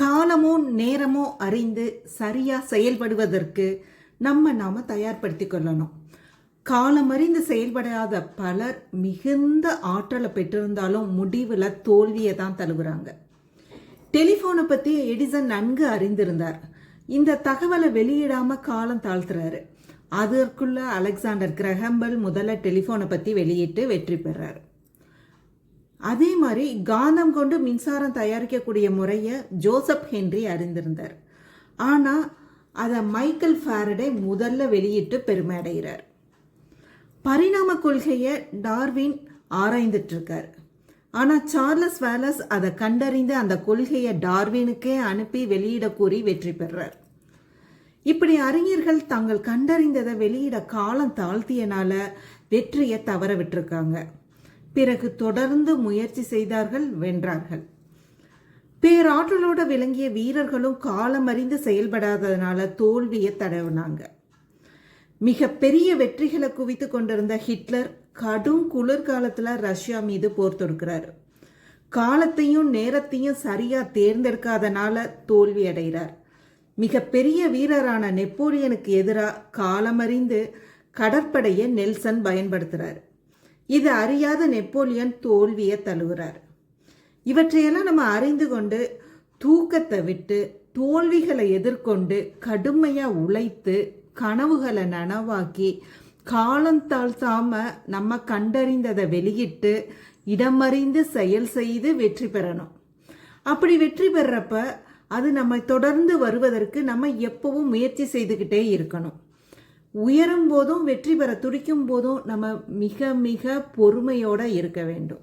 காலமோ நேரமோ அறிந்து சரியாக செயல்படுவதற்கு நம்ம நாம் தயார்படுத்தி கொள்ளணும். காலம் அறிந்து செயல்படாத பலர் மிகுந்த ஆற்றலை பெற்றிருந்தாலும் முடிவில் தோல்வியை தான் தழுவுறாங்க. டெலிஃபோனை பற்றி எடிசன் நன்கு அறிந்திருந்தார். இந்த தகவலை வெளியிடாமல் காலம் தாழ்த்துறாரு. அதற்குள்ள அலெக்சாண்டர் கிரஹம்பல் முதல்ல டெலிஃபோனை பற்றி வெளியிட்டு வெற்றி பெறாரு. அதே மாதிரி காந்தம் கொண்டு மின்சாரம் தயாரிக்கக்கூடிய முறையை ஜோசப் ஹென்றி அறிந்திருந்தார். ஆனால் அதை மைக்கேல் ஃபாரடே முதல்ல வெளியிட்டு பெருமை அடைகிறார் பரிணாம கொள்கையை டார்வின் ஆராய்ந்துட்டுருக்கார். ஆனால் சார்லஸ் வேலஸ் அதை கண்டறிந்து அந்த கொள்கையை டார்வினுக்கே அனுப்பி வெளியிட கூறி வெற்றி பெறார் இப்படி அறிஞர்கள் தாங்கள் கண்டறிந்ததை வெளியிட காலம் தாழ்த்தியனால வெற்றியை தவற விட்டுருக்காங்க பிறகு தொடர்ந்து முயற்சி செய்தார்கள் வென்றார்கள். பேராற்றலோட விளங்கிய வீரர்களும் காலம் அறிந்து செயல்படாததுனால தோல்வியை தடவினாங்க. மிக பெரிய வெற்றிகளை குவித்து கொண்டிருந்த ஹிட்லர் கடும் குளிர்காலத்துல ரஷ்யா மீது போர் தொடுக்கிறாரு. காலத்தையும் நேரத்தையும் சரியா தேர்ந்தெடுக்காதனால தோல்வி அடைகிறார். மிக பெரிய வீரரான நெப்போலியனுக்கு எதிராக காலமறிந்து கடற்படையை நெல்சன் பயன்படுத்துகிறார் இது அறியாத நெப்போலியன் தோல்வியை தழுவுறார். இவற்றையெல்லாம் நம்ம அறிந்து கொண்டு தூக்கத்தை விட்டு தோல்விகளை எதிர்கொண்டு கடுமையாக உழைத்து கனவுகளை நனவாக்கி காலம் தாழ்த்தாம நம்ம கண்டறிந்ததை வெளியிட்டு இடமறிந்து செயல் செய்து வெற்றி பெறணும். அப்படி வெற்றி பெறப்ப அது நம்மை தொடர்ந்து வருவதற்கு நம்ம எப்பவும் முயற்சி செய்துக்கிட்டே இருக்கணும். உயரும் போதும் வெற்றி பெற துடிக்கும் போதும் நம்ம மிக மிக பொறுமையோட இருக்க வேண்டும்.